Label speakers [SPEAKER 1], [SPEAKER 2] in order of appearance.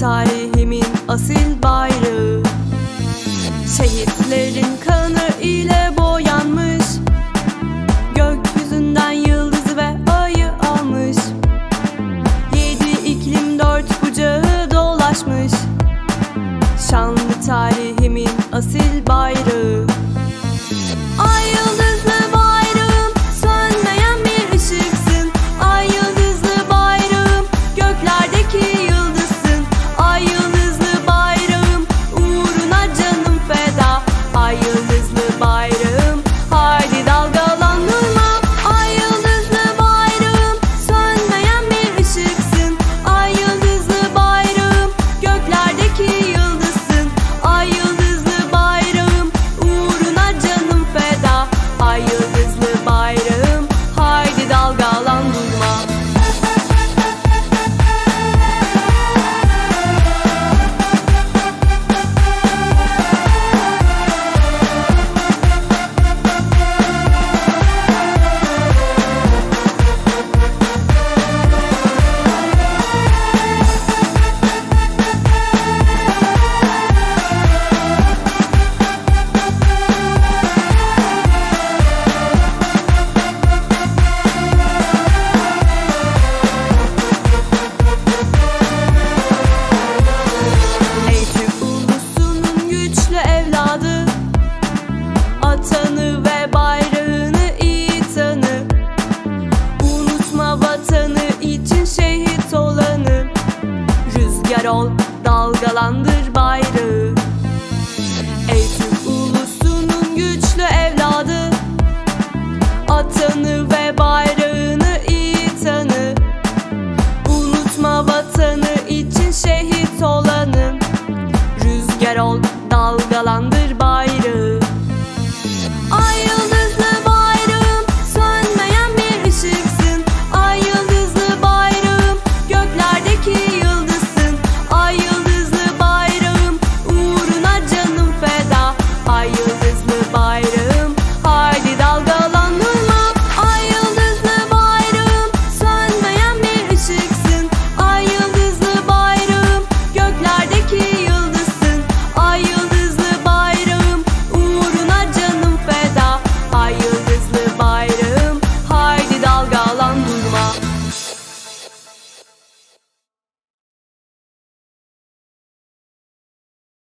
[SPEAKER 1] tarihimin asil bayrağı. Şehitlerin kanı ile boyanmış. Gökyüzünden yıldızı ve ayı almış. Yedi iklim dört bucağı dolaşmış. Şanlı tarihimin asil ol dalgalandır bayrağı Ey Türk ulusunun güçlü evladı Atanı ve bayrağını iyi tanı Unutma vatanı için şehit olanı. Rüzgar ol dalgalandır